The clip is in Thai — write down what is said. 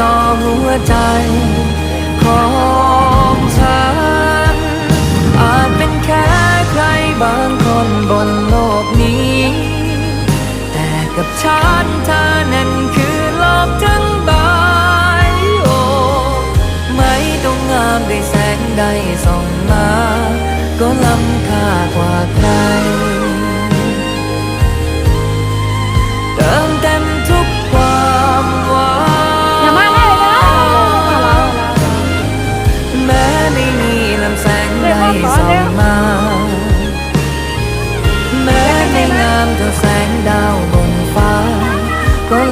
ต่อหัวใจของฉันอาจเป็นแค่ใครบางคนบนโลกนี้ แต่กับฉันเธอนั้นคือโลกทั้งใบโอ้ไม่ต้องงามด้วยแสงใดส่องมา ก็ลำ มาแม้ไม่งามเท่า